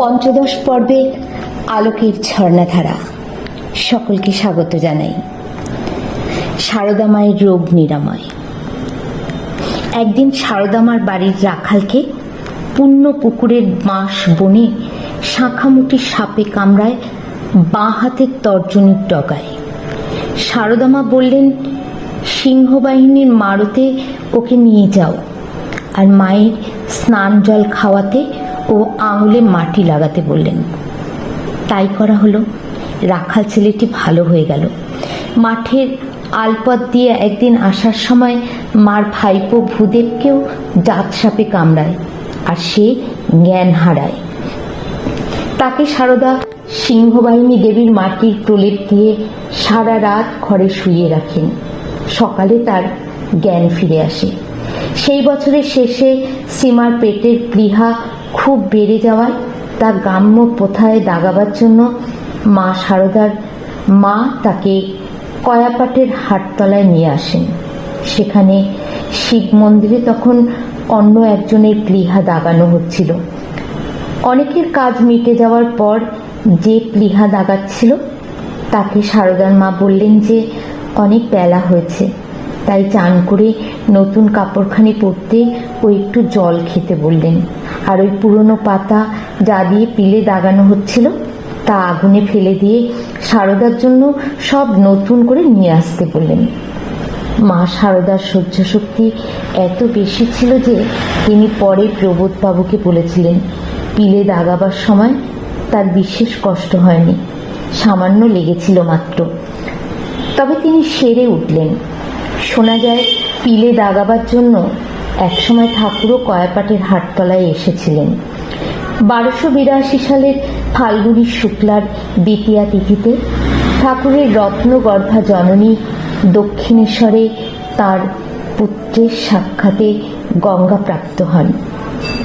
পঞ্চদশ পর্বে আলোকের ঝর্ণাধারা সকলকে স্বাগত জানাই। সারদা মায়ের রোগ নিরাময়। একদিন সারদামার বাড়ির রাখালকে পূর্ণ পুকুরের বাঁশ বনে শাঁখামুটি সাপে কামড়ায় বাঁ হাতের তর্জনীর ডগায়। সারদামা বললেন, সিংহবাহিনীর মারুতে ওকে নিয়ে যাও আর মায়ের স্নান জল খাওয়াতে ও আঙুলে মাটি লাগাতে বললেন। তাই করা হলো। রাখাল ছেলেটি ভালো হয়ে গেল। মাঠের আলপথ দিয়ে একদিন আসার সময় মার ভাইপো ভূদেবকেও জাত সাপে কামড়ায় আর সে জ্ঞান হারায়। তাকে সারদা সিংহবাহিনী দেবীর মাটির প্রলেপ দিয়ে সারা রাত ঘরে শুয়ে রাখেন। সকালে তার জ্ঞান ফিরে আসে। সেই বছরের শেষে সীমার পেটের প্লীহা খুব বেড়ে যাওয়ায় তা গ্রাম্য প্রথায় দাগাবার জন্য মা সারদার মা তাকে কয়াপাটের হাটতলায় নিয়ে আসেন। সেখানে শিব মন্দিরে তখন অন্য একজনের প্লীহা দাগানো হচ্ছিল। অনেকের কাজ মিটে যাওয়ার পর যে প্লীহা দাগাচ্ছিল, তাকে সারদার মা বললেন যে, অনেক বেলা হয়েছে। তাই চান করে নতুন কাপড়খানি পরতে ও একটু জল খেতে বললেন। আর ওই পুরনো পাতা যা দিয়ে পিলে দাগানো হচ্ছিল, তা আগুনে ফেলে দিয়ে সারদার জন্য সব নতুন করে নিয়ে আসতে বললেন। মা সারদার সহ্য শক্তি এত বেশি ছিল যে তিনি পরে প্রবোধবাবুকে বলেছিলেন, পিলে দাগাবার সময় তার বিশেষ কষ্ট হয়নি, সামান্য লেগেছিল মাত্র। তবে তিনি সেরে উঠলেন। শোনা যায়, পিলে দাগাবার জন্য একসময় ঠাকুরও কয়াপাটের হাটতলায় এসেছিলেন। বারোশো বিরাশি সালের ফাল্গুনি শুক্লার দ্বিতীয়া তিথিতে ঠাকুরের রত্নগর্ভা জননী দক্ষিণেশ্বরে তার পুত্রের সাক্ষাতে গঙ্গা প্রাপ্ত হন।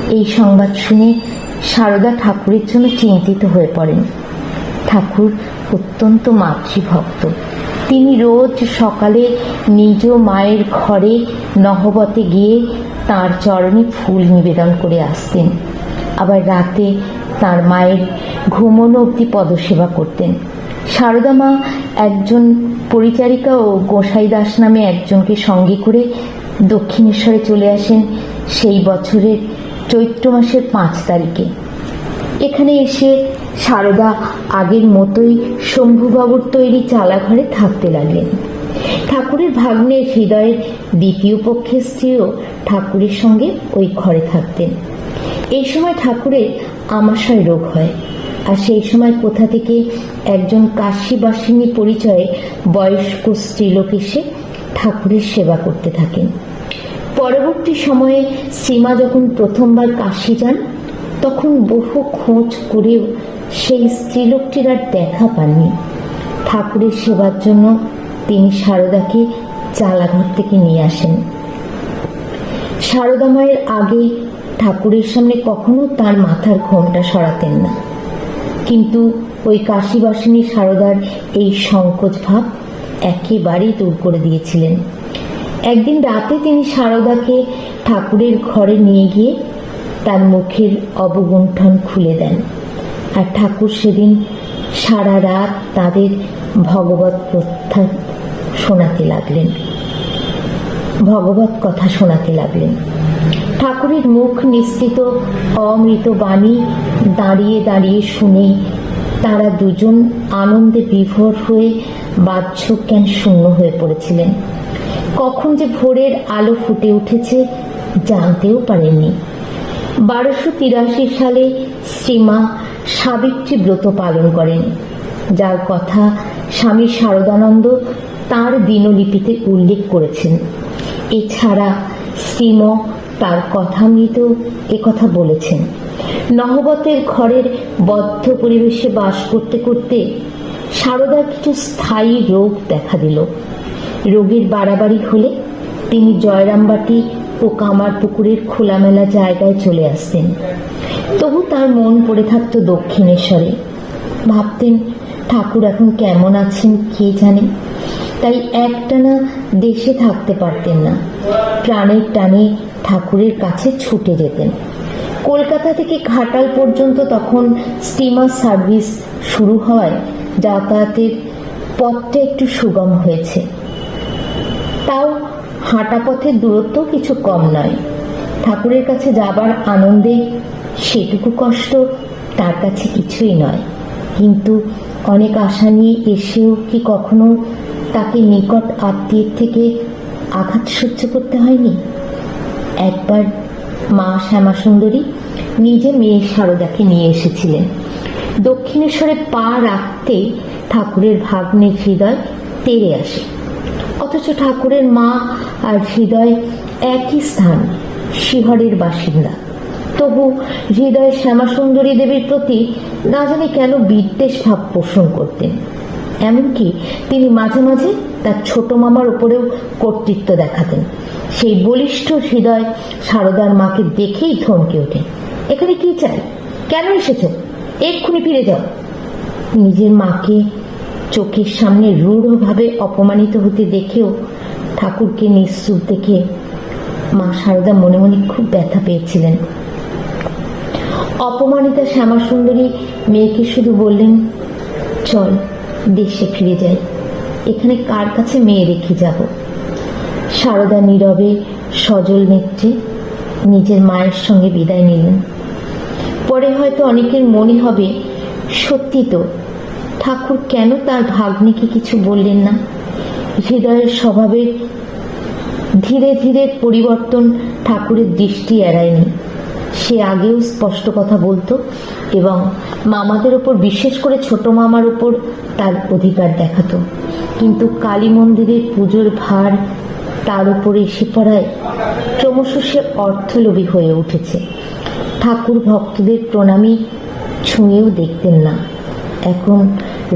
এই সংবাদ শুনে সারদা ঠাকুরের জন্য চিন্তিত হয়ে পড়েন। ঠাকুর অত্যন্ত মাতৃভক্ত। তিনি রোজ সকালে নিজ মায়ের ঘরে নহবতে গিয়ে তার চরণে ফুল নিবেদন করে আসতেন। আবার রাতে তার মায়ের ঘুমনো অবধি পদসেবা করতেন। সারদা মা একজন পরিচারিকা ও গোসাই দাস নামে একজনকে সঙ্গে করে দক্ষিণেশ্বরে চলে আসেন সেই বছরের চৈত্র মাসের পাঁচ তারিখে। এখানে এসে সারদা আগের মতোই শম্ভুবাবুর তৈরি চালাঘরে থাকতে লাগলেন। ঠাকুরের ভাগ্নের হৃদয়ের দ্বিতীয় পক্ষের স্ত্রীও ঠাকুরের সঙ্গে ওই ঘরে থাকতেন। এই সময় ঠাকুরের আমাশয় রোগ হয় আর সেই সময় কোথা থেকে একজন কাশীবাসিনী পরিচয়ে বয়স্ক স্ত্রীলোক এসে ঠাকুরের সেবা করতে থাকেন। পরবর্তী সময়ে সীমা যখন প্রথমবার কাশি যান তখন বহু খোঁজ করেও সেই স্ত্রীলোকটির আর দেখা পাননি। ঠাকুরের সেবার জন্য তিনি সারদাকে চালাঘর থেকে নিয়ে আসেন। সারদা মায়ের আগে ঠাকুরের সামনে কখনো তার মাথার ঘোমটা সরাতেন না। কিন্তু ওই কাশীবাসিনী সারদার এই সংকোচ ভাব একেবারেই দূর করে দিয়েছিলেন। একদিন রাতে তিনি সারদাকে ঠাকুরের ঘরে নিয়ে গিয়ে তার মুখের অবগুণ্ঠন খুলে দেন। আর ঠাকুর সেদিন সারা রাত তাদের ভগবত প্রত্যা শোনাতে লাগলেন। ভগবত কথা শোনাতে লাগলেন। ঠাকুরের মুখ নিশ্চিত অমৃত বাণী দাঁড়িয়ে দাঁড়িয়ে শুনে তারা দুজন আনন্দে বিভোর হয়ে বাহ্যজ্ঞান শূন্য হয়ে পড়েছিলেন। কখন যে ভোরের আলো ফুটে উঠেছে জানতেও পারেননি। বারোশো তিরাশি সালে শ্রীমা সাবিত্রী ব্রত পালন করেন, যার কথা স্বামী শারদানন্দ তার দিনলিপিতে উল্লেখ করেছেন। এছাড়া শ্রীম তার কথা কথামৃত কথা বলেছেন। নহবতের ঘরের বদ্ধ পরিবেশে বাস করতে করতে সারদার কিছু স্থায়ী রোগ দেখা দিল। রোগের বাড়াবাড়ি হলে তিনি জয়রামবাটি ও কামার পুকুরের খোলামেলা জায়গায় চলে আসতেন। তবু তার মন পড়ে থাকতো দক্ষিণেশ্বরে। ভাবতেন, ঠাকুর এখন কেমন আছেন কে জানে? তাই একটানা দেশে থাকতে পারতেন না। প্রাণের টানে ঠাকুরের কাছে ছুটে যেতেন। কলকাতা থেকে ঘাটাল পর্যন্ত তখন স্টিমার সার্ভিস শুরু হওয়ায় যাতায়াতের পথটা একটু সুগম হয়েছে। তাও হাঁটা পথের দূরত্ব কিছু কম নয়। ঠাকুরের কাছে যাবার আনন্দে সেটুকু কষ্ট তার কাছে কিছুই নয়। কিন্তু অনেক আশা নিয়ে এসেও কি কখনো তাকে নিকট আত্মীয়ের থেকে আঘাত সহ্য করতে হয়নি? একবার মা শ্যামাসুন্দরী নিজে মেয়ে সারদাকে নিয়ে এসেছিলেন। দক্ষিণেশ্বরে পা রাখতে ঠাকুরের ভাগ্নে হৃদয় তেড়ে আসে। অথচ ঠাকুরের মা আর হৃদয় একই স্থান, শিহরের বাসিন্দা। তবু হৃদয় শ্যামাসুন্দরী দেবীর প্রতি না জানি কেন বিদ্বেষ ভাব পোষণ করতেন। এমনকি তিনি মাঝে মাঝে তার ছোট মামার উপরেও কর্তৃত্ব দেখাতেন। সেই বলিষ্ঠ হৃদয় সারদার মাকে দেখেই থমকে ওঠে। এখানে কি চাই? কেন এসেছ? এক্ষুনি ফিরে যাও। নিজের মাকে চোখের সামনে রূঢ়ভাবে অপমানিত হতে দেখেও ঠাকুরকে নিশ্চুপ দেখে মা সারদা মনে মনে খুব ব্যথা পেয়েছিলেন। অপমানিতা শ্যামা সুন্দরী মেয়েকে শুধু বললেন, চল, দেশে ফিরে যাই। এখানে কার কাছে মেয়ে রেখে যাব? সারদা নীরবে সজল নেত্রে নিজের মায়ের সঙ্গে বিদায় নিলেন। পরে হয়তো অনেকের মনে হবে, সত্যি তো ঠাকুর কেন তার ভাগ্নিকে কিছু বললেন না? হৃদয়ের স্বভাবের ধীরে ধীরে পরিবর্তন ঠাকুরের দৃষ্টি এড়ায়নি। সে আগেও স্পষ্ট কথা বলতো এবং মামাদের ওপর, বিশেষ করে ছোট মামার ওপর তার অধিকার দেখাতো। কিন্তু কালী মন্দিরের পুজোর ভার তার উপরে এসে পড়ায় ক্রমশ সে অর্থলোভী হয়ে উঠেছে। ঠাকুর ভক্তদের প্রণামী ছুঁয়েও দেখতেন না। এখন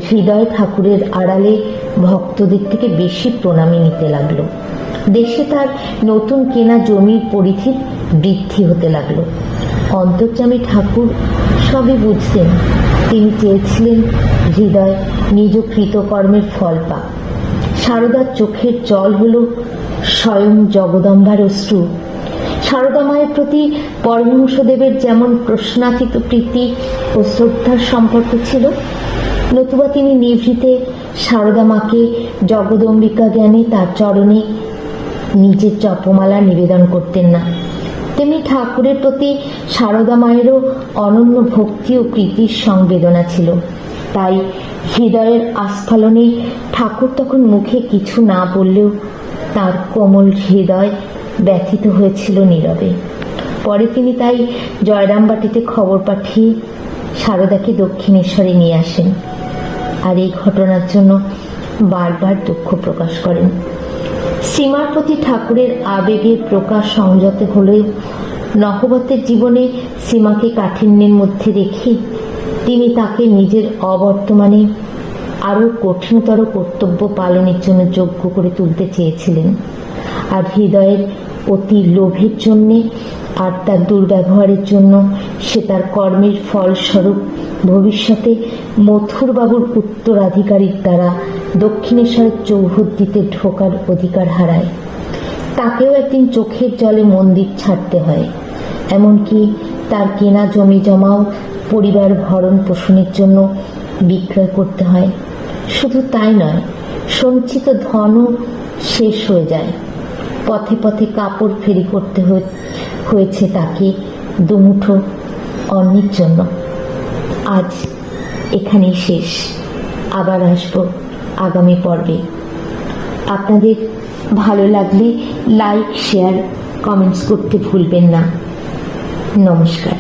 হৃদয় ঠাকুরের আড়ালে ভক্তদের থেকে বেশি প্রণামী নিতে লাগল। দেশে তার নতুন কেনা জমির পরিধির বৃদ্ধি হতে লাগল। অন্তর্যামী ঠাকুর সবই বুঝতেন, তিনি চেয়েছিলেন হৃদয় নিজ কৃতকর্মের ফল পাক। সারদার চোখের জল হল স্বয়ং জগদম্বার অশ্রু। সারদা মায়ের প্রতি পরমহংসদেবের যেমন প্রশ্নাতীত প্রীতি ও শ্রদ্ধার সম্পর্ক ছিল, নতুবা তিনি নিভৃতে সারদা মাকে জগদম্বিকা জ্ঞানে তার চরণে নিজের জপমালা নিবেদন করতেন না। তেমনি ঠাকুরের প্রতি সারদা মায়েরও অনন্য ভক্তি ও প্রীতির সংবেদনা ছিল। তাই হৃদয়ের আস্ফালনে ঠাকুর তখন মুখে কিছু না বললেও তার কোমল হৃদয় ব্যথিত হয়েছিল নীরবে। পরে তিনি তাই জয়রামবাটিতে খবর পাঠিয়ে সারদাকে দক্ষিণেশ্বরে নিয়ে আসেন আর এই ঘটনার জন্য বারবার দুঃখ প্রকাশ করেন। সীমার প্রতি ঠাকুরের আবেগের প্রকাশ সংযত হলেও নহবতের জীবনে সীমাকে কাঠিন্যের মধ্যে রেখে তিনি তাকে নিজের অবর্তমানে আরও কঠিনতর কর্তব্য পালনের জন্য যোগ্য করে তুলতে চেয়েছিলেন। আর হৃদয়ের অতি লোভের জন্যে আর তার দুর্ব্যবহারের জন্য সে তার কর্মের ফলস্বরূপ ভবিষ্যতে মথুরবাবুর উত্তরাধিকারীর দ্বারা দক্ষিণেশ্বরের চৌহদ্দিতে ঢোকার অধিকার হারায়। তাকেও একদিন চোখের জলে মন্দির ছাড়তে হয়। এমনকি তার কেনা জমি জমাও পরিবার ভরণ পোষণের জন্য বিক্রয় করতে হয়। শুধু তাই নয়, সঞ্চিত ধনও শেষ হয়ে যায়। পথে পথে কাপড় ফেরি করতে হয়ে- হয়েছে তাকে দুমুঠো অন্যের জন্য। আজ এখানেই শেষ। আবার আসব আগামী পর্বে। আপনাদের ভালো লাগলে লাইক শেয়ার কমেন্টস করতে ভুলবেন না। নমস্কার।